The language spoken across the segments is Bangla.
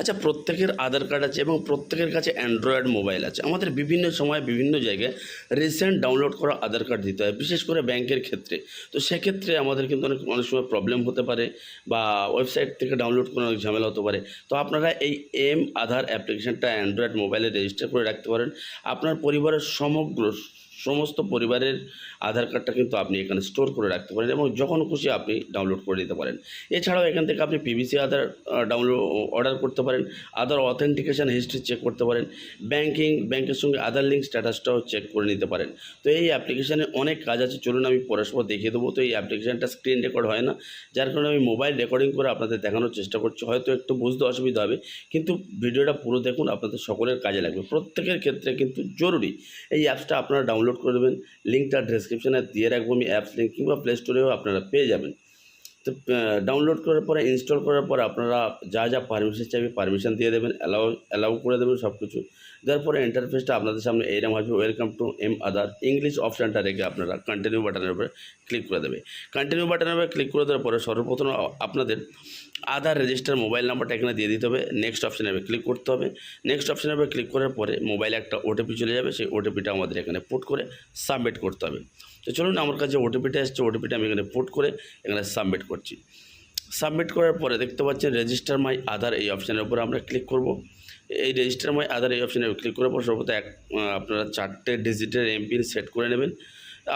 আচ্ছা প্রত্যেকের আধার কার্ড আছে এবং প্রত্যেকের কাছে অ্যান্ড্রয়েড মোবাইল আছে। আমাদের বিভিন্ন সময় বিভিন্ন জায়গায় রিসেন্ট ডাউনলোড করা আধার কার্ড দিতে হয়, বিশেষ করে ব্যাংকের ক্ষেত্রে। তো সেক্ষেত্রে আমাদের কিন্তু অনেক অনেক সময় প্রবলেম হতে পারে বা ওয়েবসাইট থেকে ডাউনলোড অনেক ঝামেলা হতে পারে। তো আপনারা এই এম আধার অ্যাপ্লিকেশনটা অ্যান্ড্রয়েড মোবাইলে রেজিস্টার করে রাখতে পারেন। আপনার পরিবারের সমগ্র সমস্ত পরিবারের আধার কার্ডটা কিন্তু আপনি এখানে স্টোর করে রাখতে পারেন এবং যখন খুশি আপনি ডাউনলোড করে দিতে পারেন। এছাড়াও এখান থেকে আপনি পিভিসি আধার ডাউনলোড অর্ডার করতে পারেন আধার অথেন্টিকেশন হিস্ট্রি চেক করতে পারেন ব্যাংকিং ব্যাংকের সঙ্গে আধার লিঙ্ক স্ট্যাটাসটাও চেক করে নিতে পারেন। তো এই অ্যাপ্লিকেশানে অনেক কাজ আছে, চলুন আমি পরস্পর দেখিয়ে দেবো। তো এই অ্যাপ্লিকেশানটা স্ক্রিন রেকর্ড হয় না, যার কারণে আমি মোবাইল রেকর্ডিং করে আপনাদের দেখানোর চেষ্টা করছি। হয়তো একটু বুঝতে অসুবিধা হবে, কিন্তু ভিডিওটা পুরো দেখুন, আপনাদের সকলের কাজে লাগবে। প্রত্যেকের ক্ষেত্রে কিন্তু জরুরি। এই অ্যাপসটা আপনারা ডাউনলোড করে দেবেন লিঙ্কটা ডেসক্রিপশানে দিয়ে রাখব, আমি অ্যাপস লিঙ্ক কিংবা প্লে স্টোরেও আপনারা পেয়ে যাবেন। তো ডাউনলোড করার পরে ইনস্টল করার পরে আপনারা যা যা পারমিশন চাইবে পারমিশন দিয়ে দেবেন অ্যালাউ অ্যালাউ করে দেবেন সব কিছু দেওয়ার পরে ইন্টারফেসটা আপনাদের সামনে এইরকম আসবে welcome to M Aadhaar English অপশানটা রেখে আপনারা কন্টিনিউ বাটনের উপরে ক্লিক করে দেবে। কন্টিনিউ বাটনের উপরে ক্লিক করে দেওয়ার পরে সর্বপ্রথম আপনাদের আধার রেজিস্টার মোবাইল নাম্বারটা এখানে দিয়ে দিতে হবে। নেক্সট অপশানে ক্লিক করতে হবে। নেক্সট অপশানে ক্লিক করার পরে মোবাইলে একটা ওটিপি চলে যাবে, সেই ওটিপিটা আমাদের এখানে পুট করে সাবমিট করতে হবে। তো চলুন, আমার কাছে ওটিপিটা এসছে ওটিপিটা আমি এখানে পুট করে এখানে সাবমিট করছি। সাবমিট করার পরে দেখতে পাচ্ছেন রেজিস্টার মাই আধার এই অপশানের উপরে আমরা ক্লিক করব। এই রেজিস্টার মাই আধার এই অপশানে ক্লিক করার পর সর্বত এক আপনারা চারটে ডিজিটের এমপিন সেট করে নেবেন।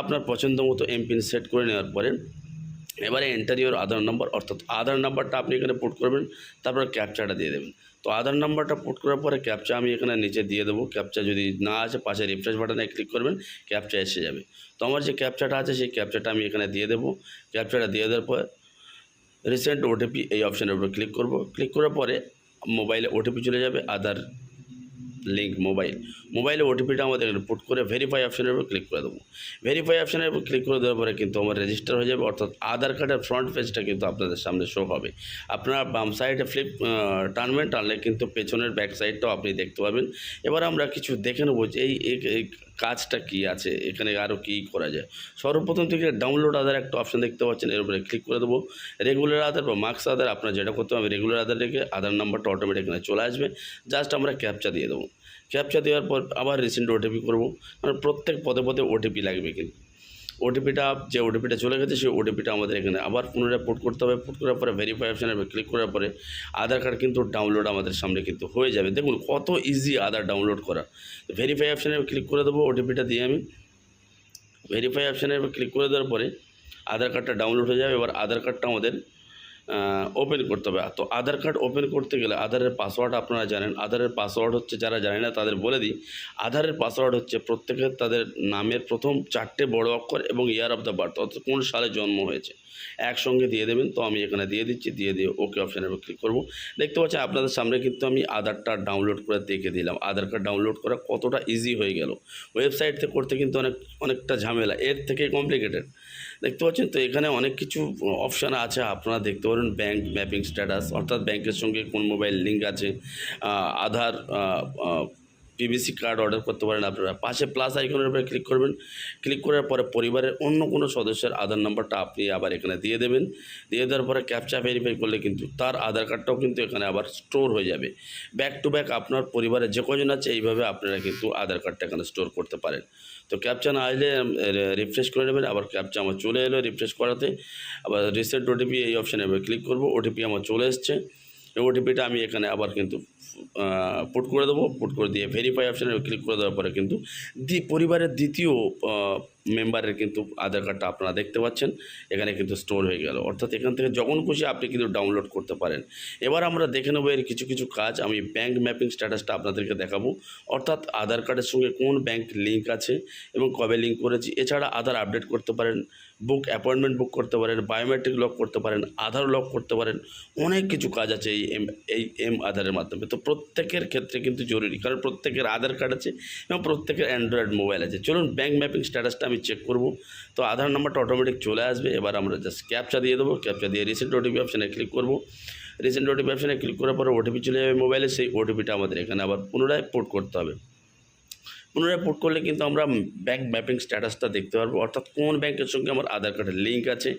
আপনার পছন্দ মতো এমপিন সেট করে নেওয়ার পরে এবারে এন্টার ইওর আধার নাম্বার অর্থাৎ আধার নাম্বারটা আপনি এখানে পুট করবেন, তারপর ক্যাপচাটা দিয়ে দেবেন। তো আধার নাম্বারটা পুট করার পরে ক্যাপচা আমি এখানে নিচে দিয়ে দেবো। ক্যাপচা যদি না আসে, পাশে রিফ্রেশ বাটনে ক্লিক করবেন ক্যাপচা এসে যাবে। তো আমার যে ক্যাপচাটা আছে, সেই ক্যাপচাটা আমি এখানে দিয়ে দেবো। ক্যাপচাটা দিয়ে দেওয়ার পর রিসেন্ট ওটিপি এই অপশানের উপর ক্লিক করব। ক্লিক করার পরে মোবাইলে ওটিপি চলে যাবে আধার লিঙ্ক মোবাইল মোবাইলে ওটিপিটা আমাদের পুট করে ভেরিফাই অপশানের উপর ক্লিক করে দেবো। ভেরিফাই অপশানের উপর ক্লিক করে দেওয়ার পরে কিন্তু আমার রেজিস্টার হয়ে যাবে, অর্থাৎ আধার কার্ডের ফ্রন্ট পেজটা কিন্তু আপনাদের সামনে শো হবে। আপনার বাম সাইডে ফ্লিপ টানবেন টানলে কিন্তু পেছনের ব্যাক সাইডটাও আপনি দেখতে পাবেন। এবার আমরা কিছু দেখে নেব যে এই কাজটা কি আছে? এখানে আরও কি করা যায়? সর্বপ্রথম থেকে ডাউনলোড আধার একটা অপশান দেখতে পাচ্ছেন, এর উপরে ক্লিক করে দেবো। রেগুলার আধার বা মার্কস আধার আপনার যেটা করতে হবে রেগুলার আধার রেখে আধার নাম্বারটা অটোমেটিক এখানে চলে আসবে। জাস্ট আমরা ক্যাপচা দিয়ে দেবো। ক্যাপচা দেওয়ার পর আবার রিসেন্ট ওটিপি করব। কারণ প্রত্যেক পদে পদে ওটিপি লাগবে কিন্তু। ওটিপিটা যে ওটিপিটা চলে গেছে, সেই ওটিপিটা আমাদের এখানে আবার পুনরায় পোর্ট করতে হবে। পোর্ট করার পরে ভেরিফাই অপশানে ক্লিক করার পরে আধার কার্ড কিন্তু ডাউনলোড আমাদের সামনে কিন্তু হয়ে যাবে। দেখুন কত ইজি আধার ডাউনলোড করা। ভেরিফাই অপশানে ক্লিক করে দেবো ওটিপিটা দিয়ে আমি। ভেরিফাই অপশানে ক্লিক করে দেওয়ার পরে আধার কার্ডটা ডাউনলোড হয়ে যাবে। এবার আধার কার্ডটা আমাদের ওপেন করতে হবে। তো আধার কার্ড ওপেন করতে গেলে আধারের পাসওয়ার্ড আপনারা জানেন। আধারের পাসওয়ার্ড হচ্ছে যারা জানে না তাদের বলে দিই, আধারের পাসওয়ার্ড হচ্ছে প্রত্যেকের তাদের নামের প্রথম চারটে বড় অক্ষর এবং ইয়ার অফ দ্য বার্থ অর্থাৎ কোন সালে জন্ম হয়েছে। একসঙ্গে দিয়ে দেবেন, তো আমি এখানে দিয়ে দিচ্ছি, দিয়ে দিয়ে ওকে অপশানের উপর ক্লিক করব। দেখতে পাচ্ছি আপনাদের সামনে কিন্তু আমি আধারটা ডাউনলোড করে দেখে দিলাম। আধার কার্ড ডাউনলোড করা কতটা ইজি হয়ে গেল। ওয়েবসাইট থেকে করতে কিন্তু অনেক, অনেকটা ঝামেলা, এর থেকে কমপ্লিকেটেড দেখতে পাচ্ছেন তো এখানে অনেক কিছু অপশান আছে। আপনারা দেখতে পারেন ব্যাঙ্ক ম্যাপিং স্ট্যাটাস অর্থাৎ ব্যাংকের সঙ্গে কোন মোবাইল লিঙ্ক আছে আধার পিভিসি কার্ড অর্ডার করতে পারেন আপনারা। পাশে প্লাস আইকনের উপরে ক্লিক করবেন। ক্লিক করার পরে পরিবারের অন্য কোনো সদস্যের আধার নাম্বারটা আপনি আবার এখানে দিয়ে দেবেন। দিয়ে দেওয়ার পরে ক্যাপচা ভেরিফাই করলে কিন্তু তার আধার কার্ডটাও কিন্তু এখানে আবার স্টোর হয়ে যাবে। ব্যাক টু ব্যাক আপনার পরিবারের যে কজন আছে, এইভাবে আপনারা কিন্তু আধার কার্ডটা এখানে স্টোর করতে পারেন। তো ক্যাপচা না আসলে রিফ্রেশ করে নেবেন। আবার ক্যাপচা আমার চলে এলো রিফ্রেশ করাতে। আবার রিসেন্ট ওটিপি এই অপশানে ক্লিক করব। ওটিপি আমার চলে এসছে। ওটিপিটা আমি এখানে আবার কিন্তু পুট করে দেবো পুট করে দিয়ে ভেরিফাই অপশানে ক্লিক করে দেওয়ার পরে কিন্তু দি, পরিবারের দ্বিতীয় মেম্বারের কিন্তু আধার কার্ডটা আপনারা দেখতে পাচ্ছেন, এখানে কিন্তু স্টোর হয়ে গেল। অর্থাৎ এখান থেকে যখন খুশি আপনি কিন্তু ডাউনলোড করতে পারেন। এবার আমরা দেখে নেব এর কিছু কিছু কাজ, আমি ব্যাংক ম্যাপিং স্ট্যাটাসটা আপনাদেরকে দেখাবো। অর্থাৎ আধার কার্ডের সঙ্গে কোন ব্যাংক লিঙ্ক আছে এবং কবে লিঙ্ক করেছি? এছাড়া আধার আপডেট করতে পারেন বুক অ্যাপয়েন্টমেন্ট বুক করতে পারেন বায়োমেট্রিক লক করতে পারেন, আধার লক করতে পারেন, অনেক কিছু কাজ আছে এই এম এই এম আধারের মাধ্যমে। তো প্রত্যেকের ক্ষেত্রে কিন্তু জরুরি, কারণ প্রত্যেকের আধার কার্ড আছে এবং প্রত্যেকের অ্যান্ড্রয়েড মোবাইল আছে। চলুন ব্যাংক ম্যাপিং স্ট্যাটাসটা আমি চেক করব। তো আধার নাম্বারটা অটোমেটিক চলে আসবে। এবার আমরা জাস্ট ক্যাপচা দিয়ে দেবো। ক্যাপচা দিয়ে রিসেন্ট ওটিপি অপশানে ক্লিক করব। রিসেন্ট ওটিপি অপশানে ক্লিক করার পরে ওটিপি চলে যাবে মোবাইলে সেই ওটিপিটা আমাদের এখানে আবার পুনরায় পোর্ট করতে হবে। পুনরায় পোর্ট করলে কিন্তু আমরা ব্যাংক ম্যাপিং স্ট্যাটাসটা দেখতে পারব। অর্থাৎ কোন ব্যাংকের সঙ্গে আমার আধার কার্ডের লিঙ্ক আছে,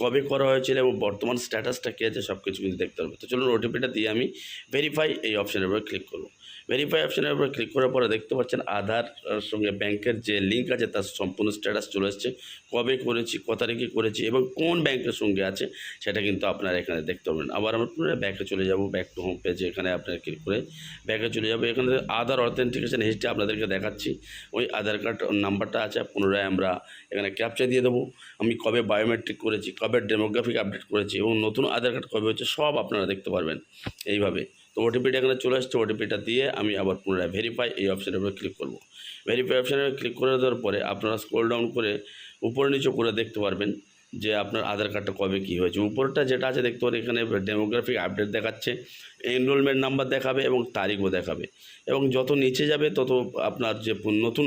কবে করা হয়েছিল এবং বর্তমান স্ট্যাটাসটা কী আছে সব কিছু কিন্তু দেখতে পারব। তো চলুন ওটিপিটা দিয়ে আমি ভেরিফাই এই অপশানের উপরে ক্লিক করব। ভেরিফাই অপশানের উপরে ক্লিক করার পরে দেখতে পাচ্ছেন আধার সঙ্গে ব্যাংকের যে লিঙ্ক আছে, তার সম্পূর্ণ স্ট্যাটাস চলে এসছে। কবে করেছি, ক তারিখে করেছি এবং কোন ব্যাংকের সঙ্গে আছে, সেটা কিন্তু আপনারা এখানে দেখতে পাবেন আবার আমরা পুনরায় ব্যাকে চলে যাব ব্যাক টু হোম পেজে এখানে আপনারা ক্লিক করে ব্যাকে চলে যাব। এখানে আধার অথেন্টিকেশন হিস্ট্রি আপনাদেরকে দেখাচ্ছি। ওই আধার কার্ড নাম্বারটা আছে, পুনরায় আমরা এখানে ক্যাপচা দিয়ে দেবো। আমি কবে বায়োমেট্রিক করেছি, কবে ডেমোগ্রাফিক আপডেট করেছি এবং নতুন আধার কার্ড কবে হচ্ছে সব আপনারা দেখতে পারবেন এইভাবে। তো ওটিপিটা এখানে চলে আসছে ওটিপিটা দিয়ে আমি আবার পুনরায় ভেরিফাই এই অপশানের উপরে ক্লিক করব। ভেরিফাই অপশানে ক্লিক করে দেওয়ার পরে আপনারা স্ক্রল ডাউন করে উপরে নিচে করে দেখতে পারবেন। যে আপনার আধার কার্ডটা কবে কী হয়েছে। উপরটা যেটা আছে, দেখতে পারেন, এখানে ডেমোগ্রাফিক আপডেট দেখাচ্ছে এনরোলমেন্ট নাম্বার দেখাবে এবং তারিখও দেখাবে। এবং যত নিচে যাবে, তত আপনার যে নতুন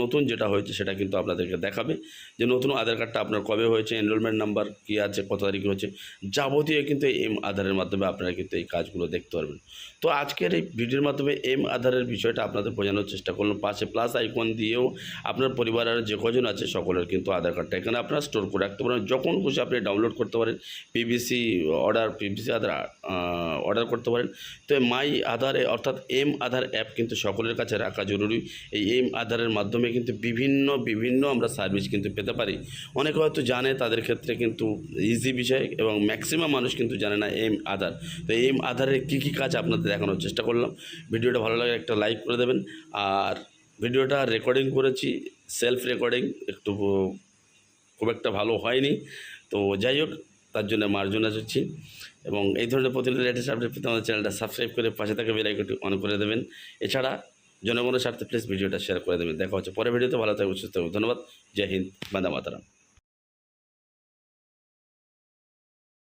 নতুন যেটা হয়েছে, সেটা কিন্তু আপনাদেরকে দেখাবে। যে নতুন আধার কার্ডটা আপনার কবে হয়েছে এনরোলমেন্ট নাম্বার কী আছে, কত তারিখে হয়েছে, যাবতীয় কিন্তু এম আধারের মাধ্যমে আপনারা কিন্তু এই কাজগুলো দেখতে পারবেন। তো আজকের এই ভিডিওর মাধ্যমে এম আধারের বিষয়টা আপনাদের বোঝানোর চেষ্টা করলাম। পাশে প্লাস আইকন দিয়েও আপনার পরিবারের যে কজন আছে, সকলের কিন্তু আধার কার্ডটা এখানে আপনারা স্টোর করে রাখতে পারেন। যখন খুশি আপনি ডাউনলোড করতে পারেন PVC order PVC Aadhaar order করতে পারেন। তো মাই আধারে অর্থাৎ এম আধার অ্যাপ কিন্তু সকলের কাছে রাখা জরুরি। এই এম আধারের মাধ্যমে কিন্তু বিভিন্ন বিভিন্ন আমরা সার্ভিস কিন্তু পেতে পারি। অনেকে হয়তো জানে তাদের ক্ষেত্রে কিন্তু ইজি বিষয় এবং ম্যাক্সিমাম মানুষ কিন্তু জানে না এম আধার তো এম আধারের কী কী কাজ আপনাদের দেখানোর চেষ্টা করলাম। ভিডিওটা ভালো লাগে একটা লাইক করে দেবেন। আর ভিডিওটা রেকর্ডিং করেছি সেলফ রেকর্ডিং একটু খুব একটা ভালো হয়নি। তো যাই হোক, তার জন্য মার্জনা চাচ্ছি এবং এই ধরনের প্রতিদিন লেটেস্ট আপডেট পেতে আমাদের চ্যানেলটা সাবস্ক্রাইব করে পাশে থাকা একটু অন করে দেবেন। এছাড়া জনগণের স্বার্থে প্লিজ ভিডিওটা শেয়ার করে দেবেন। দেখা হচ্ছে পরে ভিডিওতে। ভালো থাকবে সুস্থ থাকবে ধন্যবাদ। জয় হিন্দ। বান্দা মাতারাম।